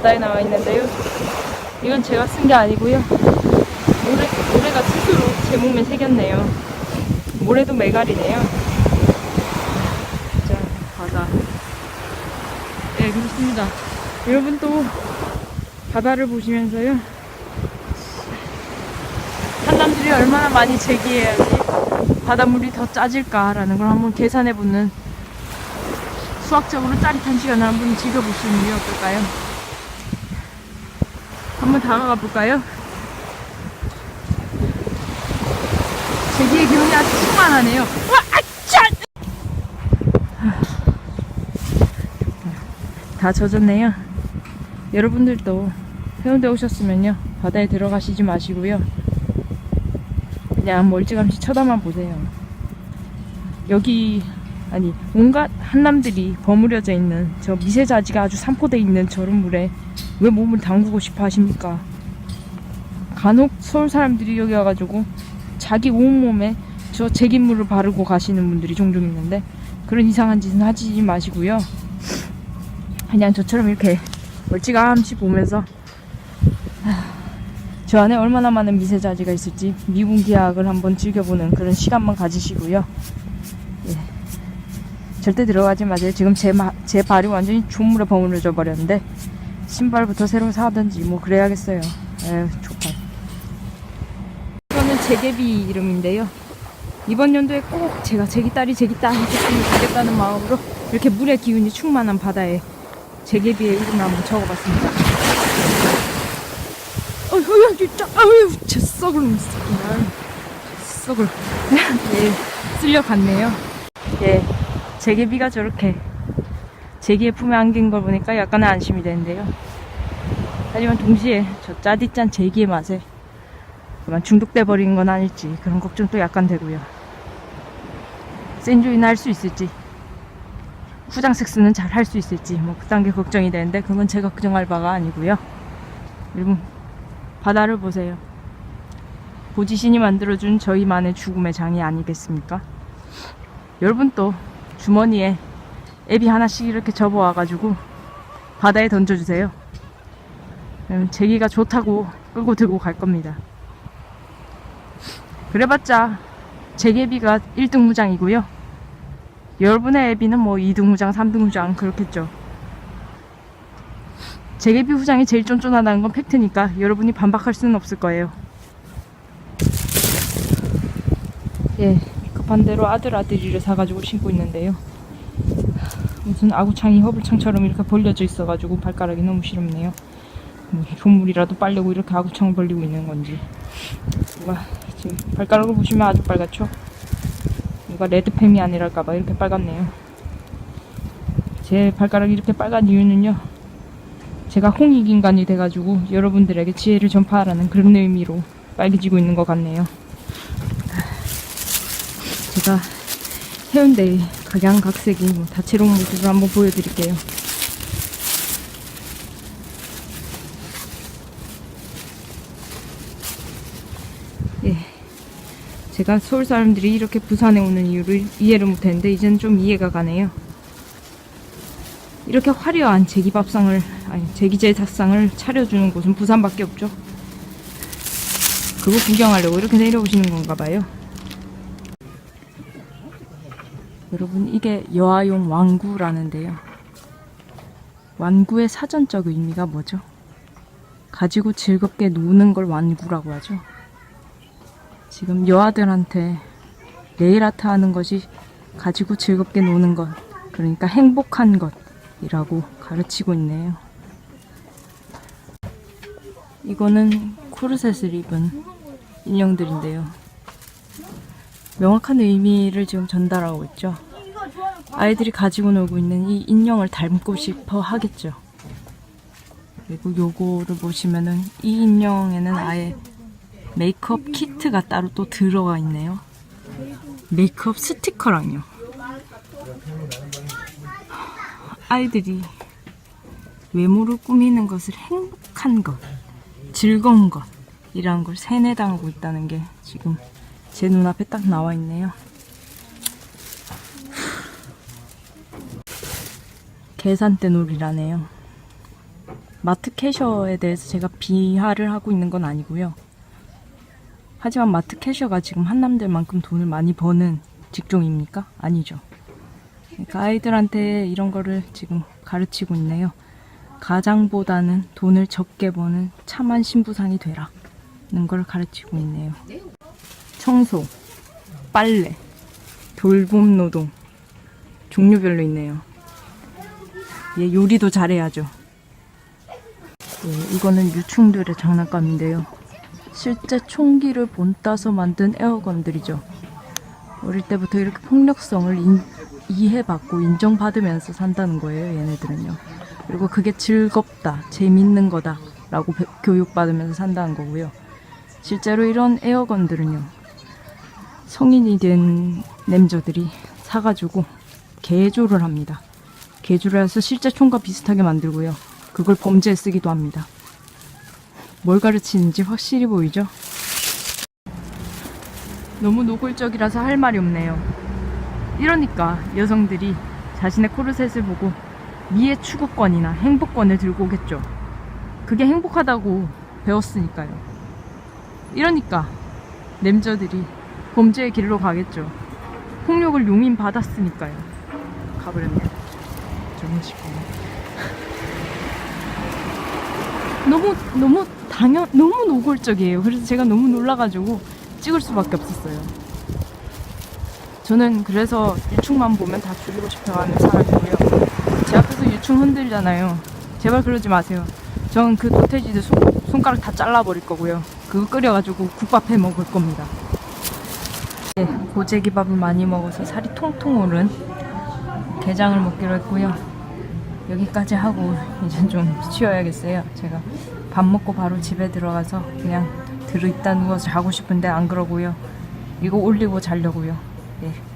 바다에 나와 있는데요. 이건 제가 쓴 게 아니고요. 모래, 모래가 스스로 제 몸에 새겼네요. 모래도 메갈이네요. 자, 바다. 네, 그렇습니다. 여러분 또 바다를 보시면서요. 한남들이 얼마나 많이 제기해야지 바닷물이 더 짜질까라는 걸 한번 계산해보는 수학적으로 짜릿한 시간을 한번 즐겨보시는 게 어떨까요? 한번 다가가 볼까요? 제기의 기운이 아주 충만하네요. 와, 아차! 다 젖었네요. 여러분들도 해운대 오셨으면요. 바다에 들어가시지 마시고요. 그냥 멀찌감치 쳐다만 보세요. 여기 아니 온갖 한남들이 버무려져 있는 저 미세자지가 아주 산포돼 있는 저런 물에 왜 몸을 담그고 싶어 하십니까? 간혹 서울 사람들이 여기 와가지고 자기 온몸에 저 제gin물을 바르고 가시는 분들이 종종 있는데 그런 이상한 짓은 하지 마시고요. 그냥 저처럼 이렇게 멀찌감치 보면서 저 안에 얼마나 많은 미세자지가 있을지 미분기학을 한번 즐겨보는 그런 시간만 가지시고요. 예. 절대 들어가지 마세요. 지금 제, 마, 제 발이 완전히 조물에 버무려져 버렸는데 신발부터 새로 사든지 뭐 그래야겠어요. 에휴, 족발. 이거는 제개비 이름인데요. 이번 연도에 꼭 제가 제기 딸이 제기딸 했으면 좋겠다는 마음으로 이렇게 물의 기운이 충만한 바다에 제개비의 이름을 한번 적어봤습니다. 어휴, 진짜, 아유, 제 썩을. 썩을. 예, 쓸려갔네요. 예, 제개비가 저렇게 제기의 품에 안긴 걸 보니까 약간은 안심이 되는데요. 하지만 동시에 저 짜디짠 제기의 맛에 그만 중독돼 버린 건 아닐지 그런 걱정도 약간 되고요. 센조이나 할 수 있을지 후장 섹스는 잘 할 수 있을지 뭐 그딴 게 걱정이 되는데 그건 제가 걱정할 바가 아니고요. 여러분 바다를 보세요. 고지신이 만들어준 저희만의 죽음의 장이 아니겠습니까? 여러분 또 주머니에 앱이 하나씩 이렇게 접어와가지고 바다에 던져주세요. 제기가 좋다고 끌고 들고 갈 겁니다. 그래봤자 제개비가 1등 무장이고요. 여러분의 애비는 뭐 2등 무장, 3등 무장 그렇겠죠. 제개비 후장이 제일 쫀쫀하다는 건 팩트니까 여러분이 반박할 수는 없을 거예요. 예, 급한 대로 아들 아들이를 사가지고 신고 있는데요. 무슨 아구창이 허블창처럼 이렇게 벌려져 있어가지고 발가락이 너무 시렵네요. 뭐 조물이라도 빨려고 이렇게 아구창을 벌리고 있는 건지. 누가 지금 발가락을 보시면 아주 빨갛죠? 누가 레드팸이 아니랄까봐 이렇게 빨갛네요. 제 발가락이 이렇게 빨간 이유는요. 제가 홍익인간이 돼가지고 여러분들에게 지혜를 전파하라는 그런 의미로 빨개지고 있는 것 같네요. 제가 해운대의 각양각색이 뭐 다채로운 모습을 한번 보여드릴게요. 예. 제가 서울 사람들이 이렇게 부산에 오는 이유를 이해를 못했는데 이제는 좀 이해가 가네요. 이렇게 화려한 제기밥상을 아니 제기제 닭상을 차려주는 곳은 부산밖에 없죠. 그거 구경하려고 이렇게 내려오시는 건가 봐요. 여러분 이게 여아용 완구라는데요. 완구의 사전적 의미가 뭐죠? 가지고 즐겁게 노는 걸 완구라고 하죠. 지금 여아들한테 네일 아트 하는 것이 가지고 즐겁게 노는 것, 그러니까 행복한 것이라고 가르치고 있네요. 이거는 코르셋을 입은 인형들인데요. 명확한 의미를 지금 전달하고 있죠. 아이들이 가지고 놀고 있는 이 인형을 닮고 싶어 하겠죠. 그리고 요거를 보시면은 이 인형에는 아예 메이크업 키트가 따로 또 들어가 있네요. 메이크업 스티커랑요. 아이들이 외모를 꾸미는 것을 행복한 것, 즐거운 것이라는 걸 세뇌당하고 있다는 게 지금 제 눈앞에 딱 나와 있네요. 계산대 놀이라네요. 마트 캐셔에 대해서 제가 비하를 하고 있는 건 아니고요. 하지만 마트 캐셔가 지금 한남들만큼 돈을 많이 버는 직종입니까? 아니죠. 그러니까 아이들한테 이런 거를 지금 가르치고 있네요. 가장보다는 돈을 적게 버는 참한 신부상이 되라는 걸 가르치고 있네요. 청소, 빨래, 돌봄 노동 종류별로 있네요. 얘 요리도 잘해야죠. 예, 이거는 유충들의 장난감인데요. 실제 총기를 본따서 만든 에어건들이죠. 어릴 때부터 이렇게 폭력성을 인- 이해받고 인정받으면서 산다는 거예요, 얘네들은요. 그리고 그게 즐겁다, 재밌는 거다, 라고 배- 교육받으면서 산다는 거고요. 실제로 이런 에어건들은요, 성인이 된 남자들이 사가지고 개조를 합니다. 개조를 해서 실제 총과 비슷하게 만들고요. 그걸 범죄에 쓰기도 합니다. 뭘 가르치는지 확실히 보이죠? 너무 노골적이라서 할 말이 없네요. 이러니까 여성들이 자신의 코르셋을 보고 미의 추구권이나 행복권을 들고 오겠죠. 그게 행복하다고 배웠으니까요. 이러니까 남자들이 범죄의 길로 가겠죠. 폭력을 용인 받았으니까요. 가버렸네요. 식으로. 너무 너무 당연 너무 노골적이에요. 그래서 제가 너무 놀라가지고 찍을 수밖에 없었어요. 저는 그래서 유충만 보면 다 죽이고 싶어하는 사람이고요. 제 앞에서 유충 흔들잖아요. 제발 그러지 마세요. 저는 그 도태지들 손, 손가락 다 잘라버릴 거고요. 그거 끓여가지고 국밥 해 먹을 겁니다. 네, 고제기밥을 많이 먹어서 살이 통통 오른 게장을 먹기로 했고요. 여기까지 하고 이제 좀 쉬어야겠어요. 제가 밥 먹고 바로 집에 들어가서 그냥 들어있다 누워서 자고 싶은데 안 그러고요. 이거 올리고 자려고요. 예.